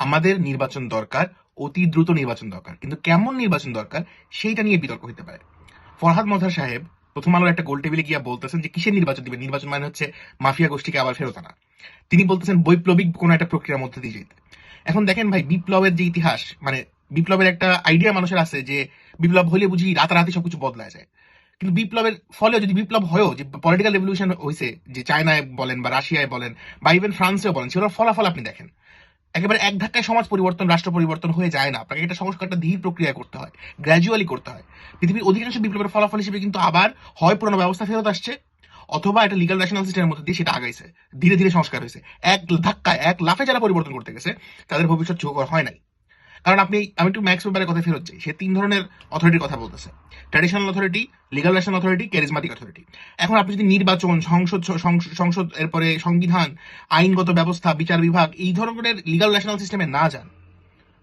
আমাদের নির্বাচন দরকার, অতি দ্রুত নির্বাচন দরকার। কিন্তু কেমন নির্বাচন দরকার, সেইটা নিয়ে বিতর্ক হতে পারে। ফরহাদ মজহার সাহেব প্রথম আলোর একটা গোল টেবিলে গিয়া বলতেছেন যে, কিসের নির্বাচন দিবেন? নির্বাচন মানে হচ্ছে মাফিয়া গোষ্ঠীকে আবার ফেরত আনা। তিনি বলতেছেন, বৈপ্লবিক কোনো একটা প্রক্রিয়ার মধ্যে দিয়ে যেতে। এখন দেখেন ভাই, বিপ্লবের যে ইতিহাস মানে বিপ্লবের একটা আইডিয়া মানুষের আছে যে, বিপ্লব হলে বুঝি রাতারাতি সবকিছু বদলায় যায়। কিন্তু বিপ্লবের ফলে যদি বিপ্লব হয়েও, যে পলিটিক্যাল রেভলিউশন হয়েছে যে চায়নায় বলেন বা রাশিয়ায় বলেন বা ইভেন ফ্রান্সেও বলেন, সেগুলোর ফলাফল আপনি দেখেন। একেবারে এক ধাক্কায় সমাজ পরিবর্তন, রাষ্ট্র পরিবর্তন হয়ে যায় না। আপনাকে একটা সংস্কারটা ধীর প্রক্রিয়া করতে হয়। গ্র্যাজুয়ালি করতে হয়। পৃথিবীর অধিকাংশ বিপ্লবের ফলাফল হিসেবে কিন্তু আবার হয় পুরোনো ব্যবস্থা ফেরত আসছে, অথবা একটা লিগাল ন্যাশনাল সিস্টেমের মধ্যে দিয়ে সেটা আগাইছে। ধীরে ধীরে সংস্কার হয়েছে। এক ধাক্কায়, এক লাফে যারা পরিবর্তন করতে গেছে, তাদের ভবিষ্যৎ চোখ হয় নাই। কারণ আপনি, আমি একটু ম্যাক্স পেপারের কথা ফেরত যাই সে তিন ধরনের অথরিটির কথা বলতেছে। Traditional authority legal national authority charismatic authority এখন আপনি যদি নির্বাচন, সংসদ সংসদ, এরপরে সংবিধান, আইনগত ব্যবস্থা, বিচার বিভাগ এই ধরনের লিগাল ন্যাশনাল সিস্টেমে না যান,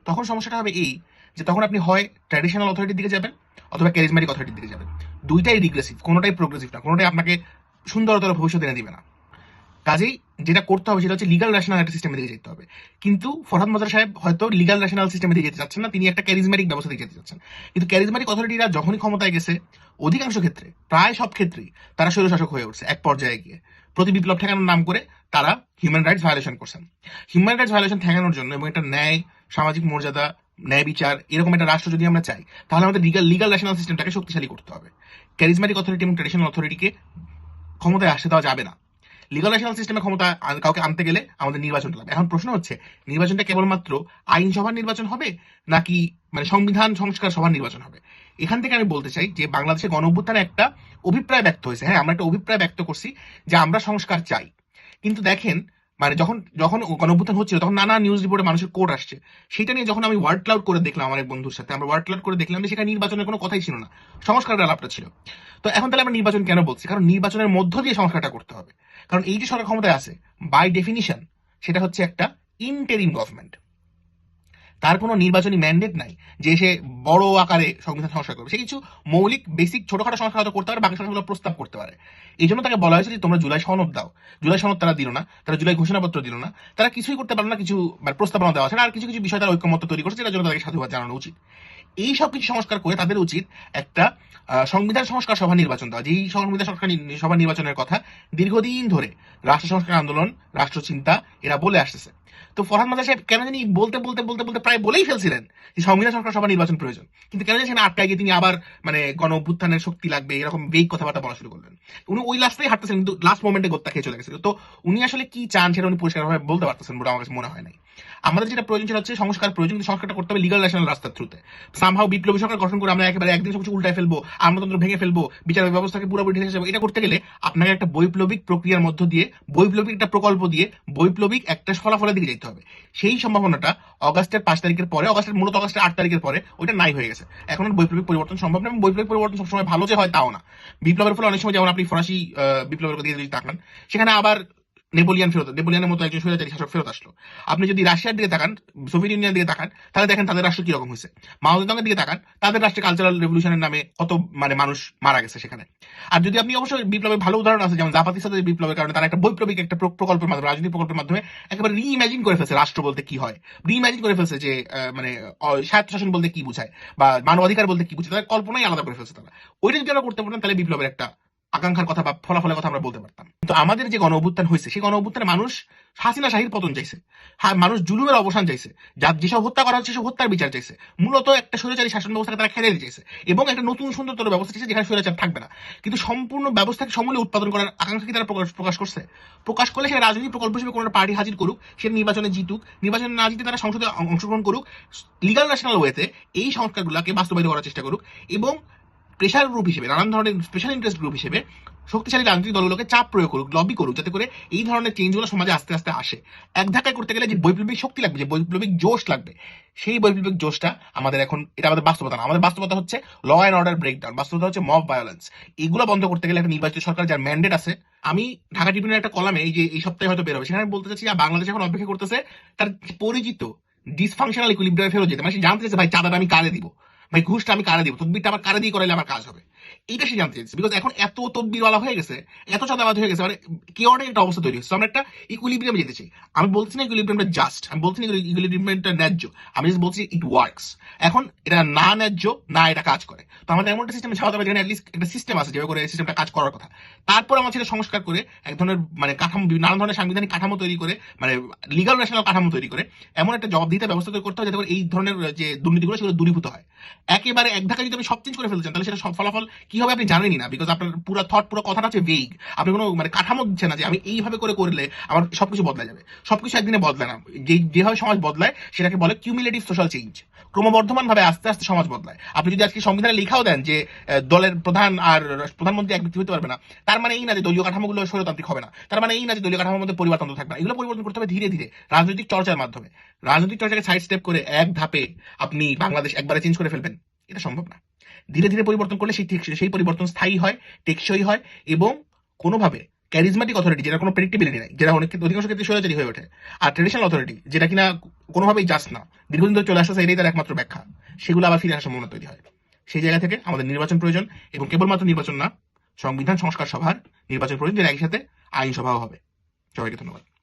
তখন সমস্যাটা হবে এই যে তখন আপনি হয় ট্র্যাডিশনাল অথরিটির দিকে যাবেন অথবা ক্যারিজমাটিক অথরিটির দিকে যাবেন। দুইটাই রিগ্রেসিভ কোনোটাই প্রোগ্রেসিভ না, কোনোটাই আপনাকে সুন্দরতর ভবিষ্যৎ এনে দিবে না। কাজেই যেটা করতে হবে সেটা হচ্ছে লিগাল ন্যাশনাল একটা সিস্টেমে দিকে যেতে হবে। কিন্তু ফরহাদ মজার সাহেব হয়তো লিগাল ন্যাশনাল সিস্টেমে দিকে যেতে চাচ্ছেন না, তিনি একটা ক্যারিজমেটিক ব্যবস্থা দিকে যেতে চাচ্ছেন। কিন্তু ক্যারিজমেটিক অথরিটিরা যখনই ক্ষমতায় গেছে, অধিকাংশ ক্ষেত্রে, প্রায় সব ক্ষেত্রেই তারা স্বৈরশাসক হয়ে উঠছে, এক পর্যায়ে গিয়ে। প্রতি বিপ্লব ঠেকানোর নাম করে তারা হিউম্যান রাইটস ভায়োলেশন করছেন। হিউম্যান রাইটস ভায়োলেশন ঠেকানোর জন্য এবং একটা ন্যায়, সামাজিক মর্যাদা, ন্যায় বিচার, এরকম একটা রাষ্ট্র যদি আমরা চাই, তাহলে আমাদের লিগাল লিগাল ন্যাশনাল সিস্টেমটাকে শক্তিশালী করতে হবে। ক্যারিজমেটিক অথরিটি এবং ট্রেডিশনাল অথরিটিকে ক্ষমতায় আসতে দেওয়া যাবে না। লিগাল সিস্টেমের সিস্টেমে ক্ষমতা কাউকে আনতে গেলে আমাদের নির্বাচনটা লাগবে। এখন প্রশ্ন হচ্ছে, নির্বাচনটা কেবলমাত্র আইনসভার নির্বাচন হবে নাকি মানে সংবিধান সংস্কার সভার নির্বাচন হবে? এখান থেকে আমি বলতে চাই যে বাংলাদেশে গণ একটা অভিপ্রায় ব্যক্ত হয়েছে। হ্যাঁ আমরা একটা অভিপ্রায় ব্যক্ত করছি যে আমরা সংস্কার চাই। কিন্তু দেখেন মানে যখন যখন গণ অভ্যুত্থান হচ্ছিল, তখন নানা নিউজ রিপোর্টে মানুষের কোড আসছে। সেটা নিয়ে যখন আমি ওয়ার্ড ক্লাউড করে দেখলাম আমার এক বন্ধুর সাথে, আমরা ওয়ার্ড ক্লাউড করে দেখলাম যে সেখানে নির্বাচনের কোনো কথাই ছিল না। সংস্কারের আলাপটা ছিল। তো এখন তাহলে আমরা নির্বাচন কেন বলছি? কারণ নির্বাচনের মধ্য দিয়ে সংস্কারটা করতে হবে। কারণ এই যে সরকার ক্ষমতায় আছে বাই ডেফিনিশন সেটা হচ্ছে একটা ইন্টেরিম গভর্নমেন্ট তার কোনো নির্বাচনী ম্যান্ডেট নাই যে সে বড় আকারে সংবিধান সংস্কার করবে। সে কিছু মৌলিক বেসিক ছোটখাটো সংস্কার হয়তো করতে পারে, বাকি সংস্কারগুলো প্রস্তাব করতে পারে। এই জন্য তাকে বলা হয়েছে যে তোমরা জুলাই সনদ দাও। জুলাই সনদ তারা দিল না, তারা জুলাই ঘোষণাপত্র দিল না। তারা কিছুই করতে পারল না, কিছু মানে প্রস্তাবনা দেওয়া আছে আর কিছু কিছু বিষয় তারা ঐক্যমত্য তৈরি করছে, যেটার জন্য তাদেরকে সাধুবাদ জানানো উচিত। এই সব কিছু সংস্কার করে তাদের উচিত একটা সংবিধান সংস্কার সভা নির্বাচন দেওয়া। যেই সংবিধান সংস্কার সভা নির্বাচনের কথা দীর্ঘদিন ধরে রাষ্ট্র সংস্কার আন্দোলন, রাষ্ট্র চিন্তা, এরা বলে আসতেছে। তো ফরহাদ মাদা সাহেব কেন জানি বলতে বলতে বলতে বলতে প্রায় বলেই ফেলছিলেন যে সংবিধান সংস্কার সভা নির্বাচন প্রয়োজন। কিন্তু কেন জানি সেখানে আটকায় গিয়ে তিনি আবার মানে গণ অভ্যুত্থানের শক্তি লাগবে, এরকম বেগ কথাবার্তা বলা শুরু করলেন। উনি ওই লাস্টেই হাঁটতেছেন, কিন্তু লাস্ট মোমেন্টে গোত্তা খেয়ে চলে গেছিল। তো উনি আসলে কি চান সেটা উনি পরিষ্কারভাবে বলতে পারতেছেন বলে আমার কাছে মনে হয় নাই। আমাদের যেটা প্রয়োজন সেটা হচ্ছে সংস্কার প্রয়োজন, কিন্তু সংস্কারটা করতে হবে লিগাল ন্যাশনাল রাস্তার থ্রুতে সামহাও বিপ্লবী সরকার গঠন করে আমরা একেবারে একদিন সবকিছু উল্টায় ফেলব, আমলাতন্ত্র ভেঙে ফেলব, বিচার ব্যবস্থাকে পুরোপুরি ঢেকে যাব, এটা করতে গেলে আপনাকে একটা বৈপ্লবিক প্রক্রিয়ার মধ্য দিয়ে, বৈপ্লবিক একটা প্রকল্প দিয়ে, বৈপ্লবিক একটা ফলাফলের দিকে যেতে হবে। সেই সম্ভাবনাটা অগাস্টের পাঁচ তারিখের পরে, অগাস্টের মূলত অগাস্টের আট তারিখের পরে ওইটা নাই হয়ে গেছে। এখন বৈপ্লবিক পরিবর্তন সম্ভব না এবং বৈপ্লবিক পরিবর্তন সবসময় ভালো যে হয় তাও না। বিপ্লবের ফলে অনেক সময় যেমন আপনি ফরাসি বিপ্লবের কথা যদি তাকান, সেখানে আবার নেপোলিয়ান ফেরত, নেপোলিয়ানের মতো একজন স্বৈরাচারী শাসক ফেরত আসলো। আপনি যদি রাশিয়ার দিকে তাকান, সোভিয়েত ইউনিয়নের দিকে তাকান, তাহলে দেখেন তাদের রাষ্ট্র কীরকম হয়েছে। মাওদঙ্গের দিকে তাকান, তাদের রাষ্ট্রে কালচারাল রেভলিউশনের নামে কত মানে মানুষ মারা গেছে সেখানে। আর যদি আপনি অবশ্যই বিপ্লবের ভালো উদাহরণ আছে, যেমন জাপাতিস্তানের বিপ্লবের কারণে তারা একটা বৈপ্লবিক একটা প্রকল্পের মাধ্যমে, রাজনৈতিক প্রকল্পের মাধ্যমে একেবারে রিইমাজিন করে ফেলছে রাষ্ট্র বলতে কি হয়। রিইমাজিন করে ফেলছে যে মানে স্বায়ত্তশাসন বলতে কি বোঝায়, বা মানবাধিকার বলতে কি বোঝায়, তাদের কল্পনাই আলাদা করে ফেলছে তারা। ওইটা যদি করতে পারতাম, তাহলে বিপ্লবের একটা আকাঙ্ক্ষার কথা বা ফলাফলের কথা আমরা বলতে পারতাম। তো আমাদের যে গণ অভ্যুত্থান হয়েছে, সেই গণ অভ্যুত্থানে মানুষ হাসিনা শাহির পতন চাইছে। মানুষ জুলুমের অবসান চাইছে। যা যেসব হত্যা করা হচ্ছে সেসব হত্যার বিচার চাইছে। মূলত একটা স্বৈরাচারী শাসন ব্যবস্থাকে তারা খেলে চাইছে এবং একটা নতুন সুন্দরতর ব্যবস্থা চাইছে যেখানে স্বৈরাচার থাকবে না। কিন্তু সম্পূর্ণ ব্যবস্থাকে সমূলে উৎপাদন করার আকাঙ্ক্ষা তারা প্রকাশ প্রকাশ করছে? প্রকাশ করলে সেটা রাজনৈতিক প্রকল্প হিসেবে কোনো পার্টি হাজির করুক সে নির্বাচনে জিতুক, নির্বাচনে না জিতে তারা সংসদে অংশগ্রহণ করুক লিগাল ন্যাশনাল ওয়েতে এই সংস্কারগুলোকে বাস্তবায়িত করার চেষ্টা করুক এবং প্রেশার গ্রুপ হিসেবে, নানান ধরনের স্পেশাল ইন্টারেস্ট গ্রুপ হিসেবে শক্তিশালী রাজনৈতিক দলগুলোকে চাপ প্রয়োগ করুক লবি করুক, যাতে করে এই ধরনের চেঞ্জগুলো সমাজে আস্তে আস্তে আসে। এক ধাক্কায় করতে গেলে যে বৈপ্লবিক শক্তি লাগবে, যে বৈপ্লবিক জোশ লাগবে, সেই বৈপ্লবিক জোশটা আমাদের এখন, এটা আমাদের বাস্তবতা না, আমাদের বাস্তবতা হচ্ছে ল অ্যান্ড অর্ডার ব্রেকডাউন বাস্তবতা হচ্ছে মব ভায়োলেন্স এগুলো বন্ধ করতে গেলে একটা নির্বাচিত সরকার যার ম্যান্ডেট আছে, আমি ঢাকা ট্রিবিউনের একটা কলামে এই যে এই সপ্তাহে হয়তো বেরোবে সেখানে বলতে চাচ্ছি যে বাংলাদেশ এখন অপেক্ষা করতেছে তার পরিচিত ডিসফাংশনাল ইকুইলিব্রিয়ামে ফেরত যেতে। মানে সে জানতে চাইছে, ভাই, চাঁদাটা আমি কারে দিব? ভাই ঘুষটা আমি কারে দিব? তদবিরটা আমার কারে দিয়ে করাইলে আমার কাজ হবে। এইটা সে জানতে চাইছে বিকজ এখন এত তদবিরওয়ালা হয়ে গেছে, এত চাঁদাবাদ হয়ে গেছে মানে কেওয়ার্ডের একটা অবস্থা তৈরি হচ্ছে। আমরা একটা ইকুইলিব্রিয়ামে যেতে চাই। আমি বলছি না ইকুইলিব্রিয়ামটা জাস্ট আমি বলছি না ইকুইলিব্রিয়ামটা ন্যায্য। আমি জাস্ট বলছি ইট ওয়ার্কস এখন এটা না ন্যায্য, না এটা কাজ করে। তো আমাদের এমন একটা সিস্টেমে ছাড়াতে হবে যেখানে অ্যাটলিস্ট একটা সিস্টেম আছে, যেভাবে করে সিস্টেমটা কাজ করার কথা। তারপর আমার সেটা সংস্কার করে এক ধরনের মানে কাঠামো নানান ধরনের সাংবিধানিক কাঠামো তৈরি করে মানে লিগাল ন্যাশনাল কাঠামো তৈরি করে, এমন একটা জবাবদিহিতা ব্যবস্থা তৈরি করতে হবে যাতে করে এই ধরনের যে দুর্নীতিগুলো সেগুলো দূরীভূত হয়। একেবারে এক ধাক্কা যদি আপনি সব চেঞ্জ করে ফেলছেন তাহলে সেটা সব ফলাফল কি হবে আপনি জানেনই না বিকজ আপনার পুরো থট পুরো কথাটা হচ্ছে ভেগ আপনি কোনো মানে কাঠামো দিচ্ছেন না যে আমি এইভাবে করে করলে আমার সবকিছু বদলা যাবে। সবকিছু একদিনে বদলায় না। যে, যেভাবে সমাজ বদলায়, সেটাকে বলে কিউমিলেটিভ সোশ্যাল চেঞ্জ ক্রমবর্ধমান ভাবে আস্তে আস্তে সমাজ বদলায়। আপনি যদি আজকে সংবিধানে লেখাও দেন যে দলের প্রধান আর প্রধানমন্ত্রী এক ব্যক্তি হতে পারবে না, তার মানে এই না যে দলীয় কাঠামোগুলো স্বৈরতান্ত্রিক হবে না। তার মানে এই না যে দলীয় কাঠামোর মধ্যে পরিবর্তন থাকবে না। এগুলো পরিবর্তন করতে হবে ধীরে ধীরে। রাজনৈতিক চর্চার মাধ্যমে। রাজনৈতিক চর্চাকে সাইড স্টেপ করে এক ধাপে আপনি বাংলাদেশ একবারে চেঞ্জ করে ফেলবেন। এটা সম্ভব না। ধীরে ধীরে পরিবর্তন করলে সেই সেই পরিবর্তন স্থায়ী হয়, টেকসই হয় এবং কোনোভাবে ক্যারিজমেটিক অথরিটি যেটা কোনো প্রেডিক্টেবিলিটি নাই, যেটা অনেক অধিকাংশ ক্ষেত্রে স্বৈরাচারী হয়ে ওঠে, আর ট্রেডিশনাল অথরিটি যেটা কিনা কোনোভাবেই যাস না, দীর্ঘদিন ধরে চলে আসছে এটাই তার একমাত্র ব্যাখ্যা, সেগুলো আবার ফিরে আসার সম্ভাবনা তৈরি হয়। সেই জায়গা থেকে আমাদের নির্বাচন প্রয়োজন এবং কেবলমাত্র নির্বাচন না, সংবিধান সংস্কার সভার নির্বাচন প্রয়োজন, যেটা একই সাথে আইনসভাও হবে। সবাইকে ধন্যবাদ।